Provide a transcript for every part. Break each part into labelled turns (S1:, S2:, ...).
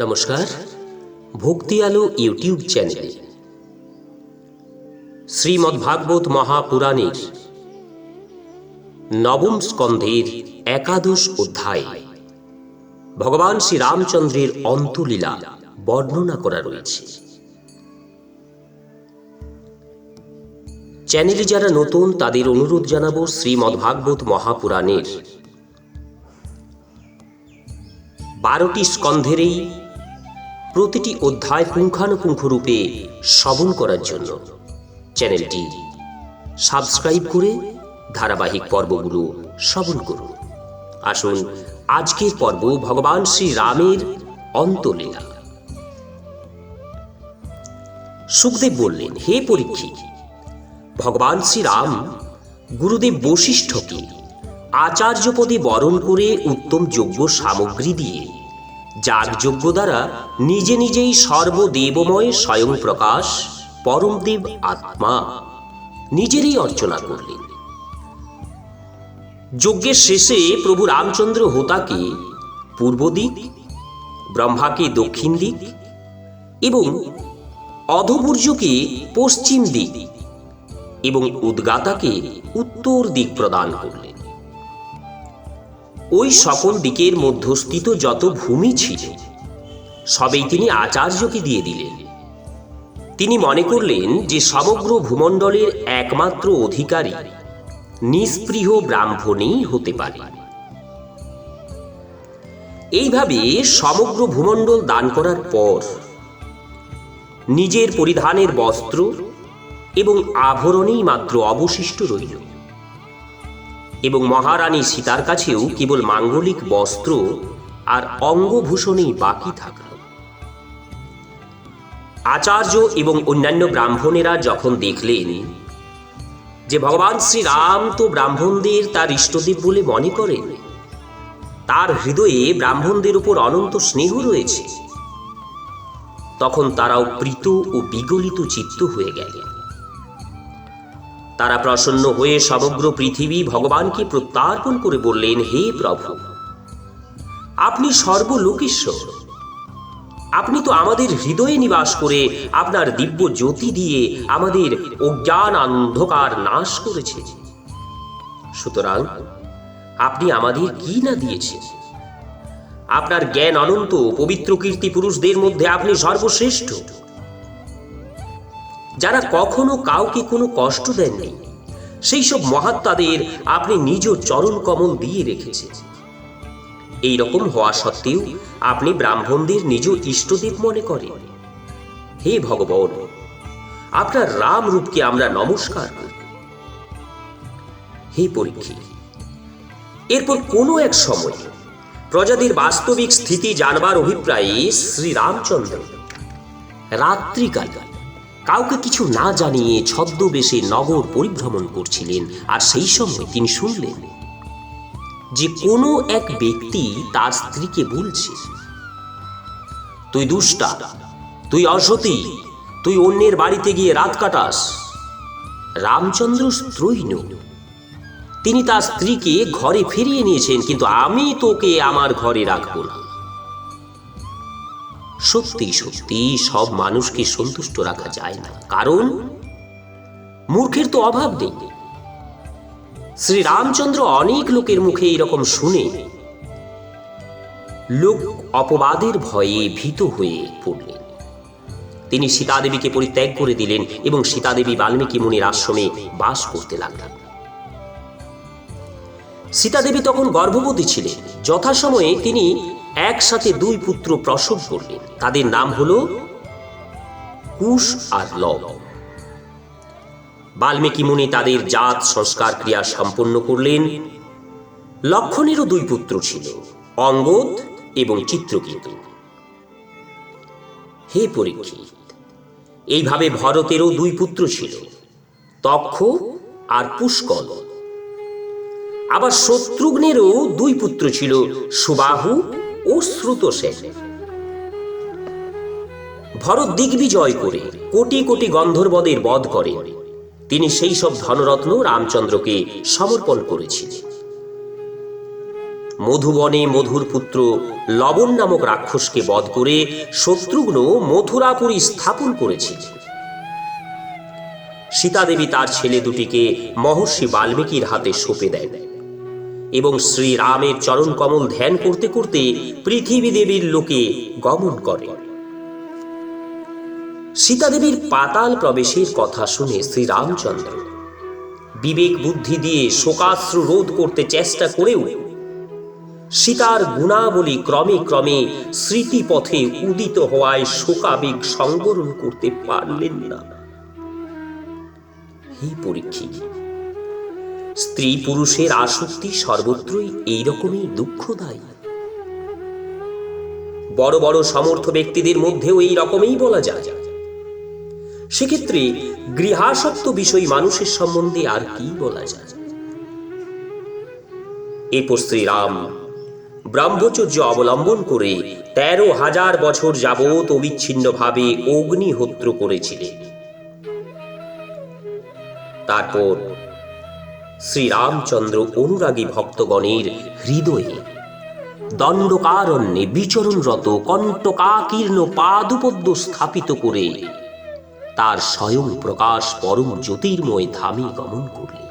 S1: নমস্কার, ভক্তি আলো ইউটিউব চ্যানেলে। শ্রীমদ্ ভাগবত মহাপুরাণের নবম স্কন্ধের একাদশ অধ্যায়, ভগবান শ্রী রামচন্দ্রের অন্তলীলা বর্ণনা করা রয়েছে। চ্যানেলে যারা নতুন, তাদের অনুরোধ জানাব শ্রীমদ্ ভাগবত মহাপুরাণের বারোটি স্কন্ধের এই প্রতিটি অধ্যায় পুঙ্খানুপুঙ্খ রূপে শ্রবণ করার জন্য। চ্যানেলটি সাবস্ক্রাইব করে ধারাবাহিক পর্বগুলো শ্রবণ করুন। আসুন আজকের পর্ব ভগবান শ্রী রামের অন্তলীলা। সুখদেব বললেন, হে পরীক্ষিত ভগবান শ্রীরাম, গুরুদেব বশিষ্ঠকে আচার্য পদে বরণ করে উত্তম যোগ্য সামগ্রী দিয়ে যাগযজ্ঞ দ্বারা নিজে নিজেই সর্বদেবময় স্বয়ং প্রকাশ পরমদেব আত্মা নিজেরই অর্চনা করলেন। যজ্ঞের শেষে প্রভু রামচন্দ্র হোতাকে পূর্ব দিক, ব্রহ্মাকে দক্ষিণ দিক এবং অধবূর্যকে পশ্চিম দিক এবং উদ্গাতাকে উত্তর দিক প্রদান করলেন। ওই সকল দিকের মধ্যস্থিত যত ভূমি ছিল, সবেই তিনি আচার্যকে দিয়ে দিলেন। তিনি মনে করলেন যে সমগ্র ভূমণ্ডলের একমাত্র অধিকারী নিস্পৃহ ব্রাহ্মণই হতে পারে। এইভাবে সমগ্র ভূমণ্ডল দান করার পর নিজের পরিধানের বস্ত্র এবং আভরণেই মাত্র অবশিষ্ট রইল। এবং মহারানী সীতার কাছেও কেবল মাঙ্গলিক বস্ত্র আর অঙ্গভূষণেই বাকি থাকল। আচার্য এবং অন্যান্য ব্রাহ্মণেরা যখন দেখলেন যে ভগবান শ্রীরাম তো ব্রাহ্মণদের তার ইষ্টদেব বলে মনে করেন, তার হৃদয়ে ব্রাহ্মণদের উপর অনন্ত স্নেহ রয়েছে। তখন তারাও প্রীত ও বিগলিত চিত্ত হয়ে গেলেন। তারা প্রসন্ন হয়ে সমগ্র পৃথিবী ভগবানকে প্রত্যার্পণ করে বললেন, হে প্রভু, আপনি সর্বলোকেশ্বর আপনি তো আমাদের হৃদয়ে নিবাস করে আপনার দিব্য জ্যোতি দিয়ে আমাদের অজ্ঞান অন্ধকার নাশ করেছে সুতরাং আপনি আমাদের কি না দিয়েছেন? আপনার জ্ঞান অনন্ত পবিত্র কীর্তি পুরুষদের মধ্যে আপনি সর্বশ্রেষ্ঠ। যারা কখনো কাউকে কোনো কষ্ট দেননি। সেই সব মহাত্মাদের আপনি নিজ চরণ কমল দিয়ে রেখেছেন। এই রকম হওয়া সত্ত্বেও আপনি ব্রাহ্মণদের নিজ ইষ্টদেব মনে করেন। হে ভগবান, আপনার রাম রূপকে আমরা নমস্কার করি। হে পরীক্ষিত, এরপর কোনো এক সময় প্রজাদের বাস্তবিক স্থিতি জানবার অভিপ্রায়ে শ্রীরামচন্দ্র রাত্রিকাল কাউকে কিছু না জানিয়ে ছদ্মবেশে নগর পরিভ্রমণ করছিলেন, আর সেই সময় তিনি শুনলেন যে কোনো এক ব্যক্তি তার স্ত্রীকে বলছে, তুই দুষ্টা, তুই অসতী, তুই অন্যের বাড়িতে গিয়ে রাত কাটাস। রামচন্দ্র স্ত্রৈন তিনি তার স্ত্রীকে ঘরে ফিরিয়ে নিয়েছেন, কিন্তু আমি তোকে আমার ঘরে রাখব না। সত্যি সত্যি সব মানুষকে সন্তুষ্ট রাখা যায় না। কারণ মূর্খের তো অভাব নেই। শ্রী রামচন্দ্র অনেক লোকের মুখে এরকম শুনে লোক অপবাদের ভয়ে ভীত হয়ে পড়লেন। তিনি সীতাদেবীকে পরিত্যাগ করে দিলেন এবং সীতাদেবী বাল্মীকি মুনির আশ্রমে বাস করতে লাগলেন। সীতাদেবী তখন গর্ভবতী ছিলেন। যথাসময়ে তিনি একসাথে দুই পুত্র প্রসব করলেন। তাদের নাম হল কুশ আর লব। বাল্মীকি মুনি তাদের জাত, সংস্কার, ক্রিয়া সম্পন্ন করলেন। লক্ষণেরও দুই পুত্র ছিল, অঙ্গদ এবং চিত্রকেতু। হে পরীক্ষিত, এইভাবে ভরতেরও দুই পুত্র ছিল, তক্ষ আর পুষ্কল। আবার শত্রুঘ্নেরও দুই পুত্র ছিল, সুবাহু ও শ্রুতসেন ভরত দিগ্বিজয় করে কোটি কোটি গন্ধর্বদের বধ করে। তিনি সেই সব ধনরত্ন রামচন্দ্রকে সমর্পণ করেছিলেন। মধুবনে মধুর পুত্র লবণ নামক রাক্ষসকে বধ করে শত্রুঘ্ন মথুরাপুরী স্থাপন করেছিল সীতাদেবী তার ছেলে দুটিকে মহর্ষি বাল্মীকির হাতে সঁপে দেন। এবং শ্রীরামের চরণ কমল ধ্যান করতে করতে পৃথিবী দেবীর লোকে গমন করে। সীতাদেবীর পাতাল প্রবেশের কথা শুনে শ্রীরামচন্দ্র বিবেক বুদ্ধি দিয়ে শোকাশ্রু রোধ করতে চেষ্টা করেও সীতার গুণাবলী ক্রমে ক্রমে স্মৃতিপথে উদিত হওয়ায় শোকাবেগ সংবরণ করতে পারলেন না। হে পরীক্ষিত স্ত্রী পুরুষের আসক্তি সর্বত্রই এইরকমই দুঃখদায়ী। বড় বড় সমর্থ ব্যক্তিদের মধ্যেও এই রকমই বলা যায়। সেক্ষেত্রে গৃহাসক্ত বিষয় মানুষের সম্বন্ধে আর কি বলা যায়? এরপর শ্রীরাম, ব্রহ্মচর্য অবলম্বন করে তেরো হাজার বছর যাবৎ অবিচ্ছিন্নভাবে অগ্নিহোত্র করেছিলেন। তারপর শ্রীরামচন্দ্র অনুরাগী ভক্তগণের হৃদয়ে দণ্ডকারণ্যে বিচরণরত কণ্টকাকীর্ণ পাদুপদ্য স্থাপিত করে তার স্বয়ং প্রকাশ পরম জ্যোতির্ময় ধামে গমন করলেন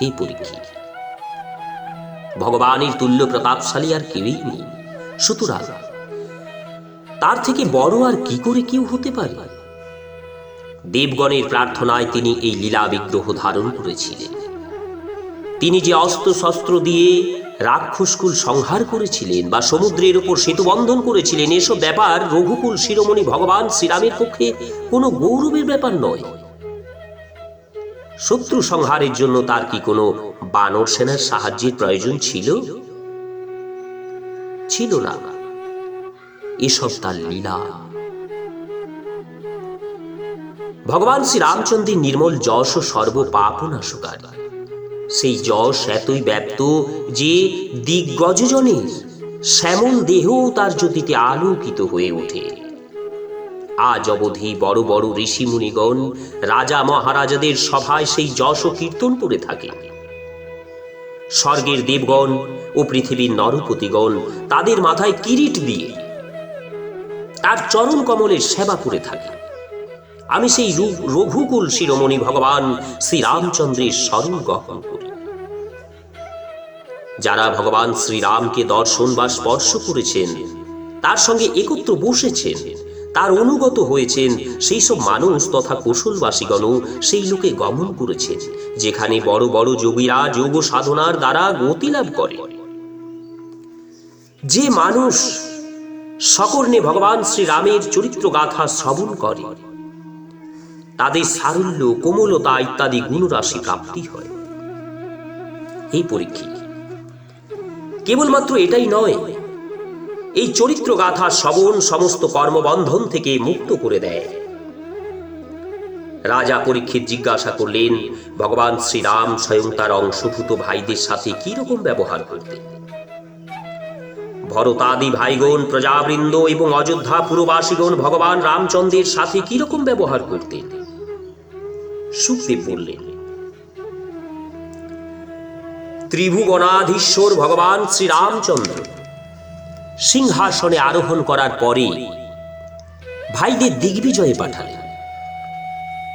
S1: এই পরীক্ষিত, ভগবানের তুল্য প্রতাপশালী আর কেউই নেই। সুতরাং তার থেকে বড় আর কি করে কেউ হতে পারে? দেবগণের প্রার্থনায় তিনি এই লীলা বিগ্রহ ধারণ করেছিলেন। তিনি যে অস্ত্র শস্ত্র দিয়ে রাক্ষসকুল সংহার করেছিলেন বা সমুদ্রের উপর সেতু বন্ধন করেছিলেন, এসব ব্যাপার রঘুকুল, শিরোমণি ভগবান শ্রীরামের পক্ষে কোনো গৌরবের ব্যাপার নয়। শত্রু সংহারের জন্য তার কি কোনো বানর সেনার সাহায্যের প্রয়োজন ছিল? ছিল না। এসব তার লীলা। ভগবান শ্রী রামচন্দ্রের নির্মল যশ ও সর্ব পাপনাশকারী সেই যশ এতই ব্যাপ্ত যে দিগ্গজজনের শ্যামল দেহ তার জ্যোতিতে আলোকিত হয়ে ওঠে। আজ অবধি বড় বড় ঋষি মুনিগণ রাজা মহারাজাদের সভায় সেই যশ ও কীর্তন করে থাকে। স্বর্গের দেবগণ ও পৃথিবীর নরপতিগণ তাদের মাথায় কিরিট দিয়ে তার চরণ কমলের সেবা করে থাকে। আমি সেই রঘুকুল শিরোমণি ভগবান শ্রীরামচন্দ্রের স্মরণ গ্রহণ করি। যারা ভগবান শ্রীরামকে দর্শন বা স্পর্শ করেছেন, তার সঙ্গে একত্র বসেছেন, তার অনুগত হয়েছেন, সেই সব মানুষ তথা কৌশলবাসীগণও সেই লোকে গমন করেছেন, যেখানে বড় বড় যোগীরা যোগ সাধনার দ্বারা গতি লাভ করে। যে মানুষ সকর্ণে ভগবান শ্রীরামের চরিত্র গাথা শ্রবণ করে তাদের সারল্য, কোমলতা ইত্যাদি গুণরাশি প্রাপ্তি হয়। এই পরীক্ষিত কেবলমাত্র এটাই নয়, এই চরিত্র গাথা শ্রবণ সমস্ত কর্মবন্ধন থেকে মুক্ত করে দেয়। রাজা পরীক্ষিত জিজ্ঞাসা করলেন, ভগবান শ্রীরাম স্বয়ং তার অংশভূত ভাইদের সাথে কি রকম ব্যবহার করতেন? ভরতাদি ভাইগণ, প্রজাবৃন্দ এবং অযোধ্যা পুরবাসীগণ ভগবান রামচন্দ্রের সাথে কি রকম ব্যবহার করতেন? সুখদেব বললেন ত্রিভুবনাধীশ্বর ভগবান শ্রীরামচন্দ্র সিংহাসনে আরোহণ করার পরে ভাইদের দিগ্বিজয়ে পাঠালেন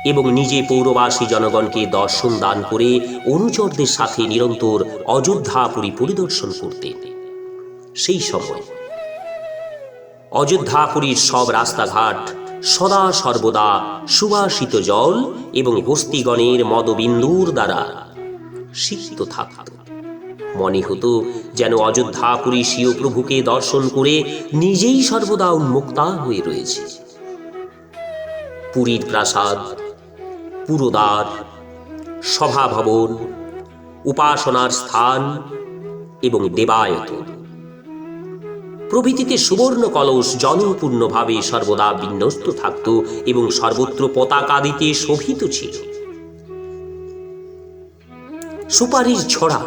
S1: এবং নিজে পৌরবাসী জনগণকে দর্শন দান করে অনুচরদের সাথে নিরন্তর অযোধ্যাপুরী পরিদর্শন করতেন। সেই সময় অযোধ্যাপুরীর সব রাস্তাঘাট সদা সর্বদা সুবাসিত জল এবং হস্তিগণের মদবিন্দুর দ্বারা সিক্ত থাকত মনে হতো যেন অযোধ্যাপুরী স্বীয় প্রভুকে দর্শন করে নিজেই সর্বদা উন্মুক্তা হয়ে রয়েছে। পুরীর প্রাসাদ, পুরোদ্বার, সভাভবন, উপাসনার স্থান এবং দেবায়তন। প্রভৃতিতে সুবর্ণ কলস জনপূর্ণভাবে সর্বদা বিন্যস্ত থাকত এবং সর্বত্র পতাকা দিতে শোভিত ছিল। সুপারির ছড়া,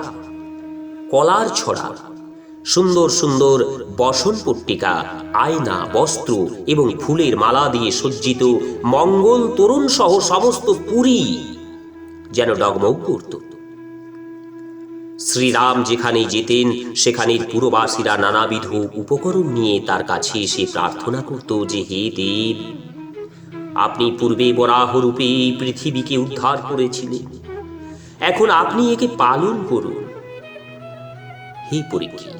S1: কলার ছড়া, সুন্দর সুন্দর বসন পট্টিকা, আয়না, বস্ত্র এবং ফুলের মালা দিয়ে সজ্জিত মঙ্গল তরুণ সহ সমস্ত পুরী যেন ডগমগ করত। শ্রীরাম যেখানে যেতেন, সেখানের পুরবাসীরা নানাবিধ উপকরণ নিয়ে তার কাছে এসে প্রার্থনা করত যে, হে দেব, আপনি পূর্বে বরাহ রূপে এই পৃথিবীকে উদ্ধার করেছিলেন। এখন আপনি একে পালন করুন। হে পরীক্ষী,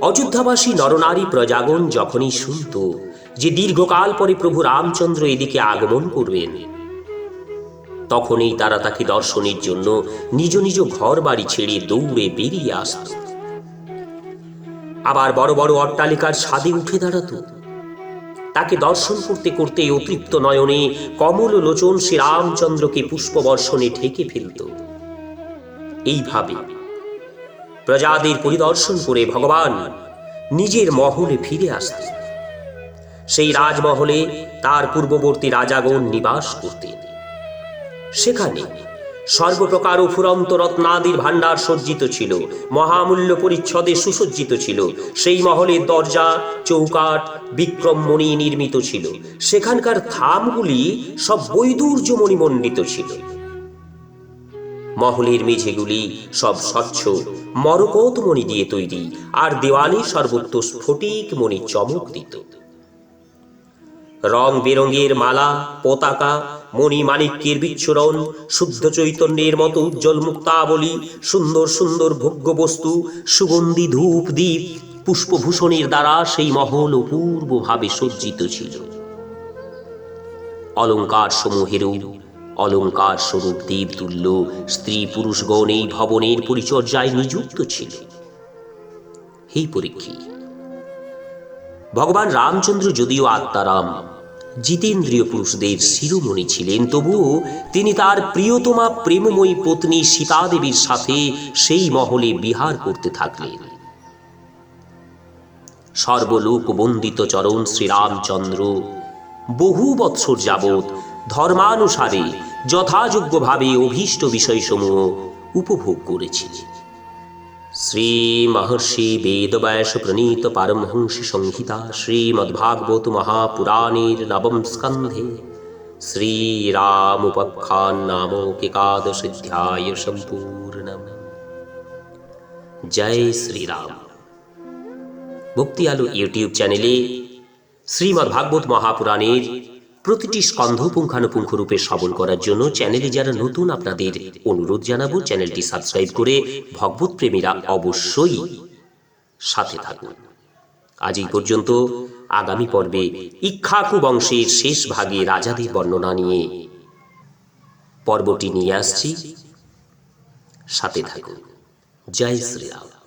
S1: অযোধ্যাবাসী নরনারী প্রজাগণ যখনই শুনত যে দীর্ঘকাল পরে প্রভু রামচন্দ্র এদিকে আগমন করবেন তখনই তারা তাকে দর্শনের জন্য নিজ নিজ ঘর বাড়ি ছেড়ে দৌড়ে বেরিয়ে আসত। আবার বড় বড় অট্টালিকার ছাদে উঠে দাঁড়াতো। তাকে দর্শন করতে করতে অতৃপ্ত নয়নে কমল লোচন শ্রীরামচন্দ্রকে পুষ্পবর্ষণে ঢেকে ফেলত। এইভাবে প্রজাদের পরিদর্শন করে ভগবান নিজের মহলে ফিরে আসতেন। সেই রাজমহলে তার পূর্ববর্তী রাজাগণ নিবাস করতেন। সেখানে সর্বপ্রকার ফুরন্ত রত্নাদির ভাণ্ডার সজ্জিত ছিল, মহামূল্য পরিচ্ছদে সুসজ্জিত ছিল, সেই মহলের দরজা চৌকাট বিক্রমমণি নির্মিত ছিল, সেখানকার থামগুলি সব বৈদুর্যমণি মণ্ডিত ছিল। মহলের মেঝেগুলি সব স্বচ্ছ মরকত মণি দিয়ে তৈরি, আর দেওয়ালে সর্বত্র স্ফটিক মণি চমক দিত রং বেরঙের মালা, পতাকা মণি মাণিক্যের বিচ্ছুরণ, শুদ্ধ চৈতন্যের মতো উজ্জ্বল মুক্তাবলী, সুন্দর সুন্দর ভোগ্য বস্তু সুগন্ধি ধূপ দ্বীপ, পুষ্পভূষণের দ্বারা সেই মহল অপূর্বভাবে সজ্জিত ছিল। অলঙ্কার সমূহেরও, অলঙ্কার স্বরূপ দেবতুল্য স্ত্রী পুরুষগণ এই ভবনের পরিচর্যায় নিযুক্ত ছিল। হে পরীক্ষী, ভগবান রামচন্দ্র যদিও আত্মারাম জিতেন্দ্রীয় পুরুষদের শিরোমণি ছিলেন, তবুও তিনি তার প্রিয়তমা প্রেমময়ী পত্নী সীতাদেবীর সাথে সেই মহলে বিহার করতে থাকলেন। সর্বলোক বন্দিত চরণ শ্রীরামচন্দ্র, বহু বৎসর যাবৎ ধর্মানুসারে যথাযোগ্যভাবে অভীষ্ট বিষয়সমূহ উপভোগ করেছিলেন। শ্রী মহর্ষি বেদব্যাস প্রণীত পারমহংসী সংহিতা শ্রীমদ্ভাগবত মহাপুরাণের নবম স্কন্ধে। শ্রীরামোপখ্যান নামক একাদশাধ্যায় সম্পূর্ণম। জয় শ্রীরাম। ভক্তি আলো ইউটিউব চ্যানেলে শ্রীমদ্ ভাগবত মহাপুরাণের প্রতিটি স্কন্ধ পুঙ্খানুপুঙ্খ রূপে শ্রবণ করার জন্য চ্যানেলে যারা নতুন আপনাদের অনুরোধ জানাব, চ্যানেলটি সাবস্ক্রাইব করে ভগবত প্রেমীরা অবশ্যই সাথে থাকুন। আজ এই পর্যন্ত, আগামী পর্বে ইক্ষাকু বংশের শেষ ভাগে রাজাদের বর্ণনা নিয়ে পর্বটি নিয়ে আসছি। সাথে থাকুন। জয় শ্রীরাম।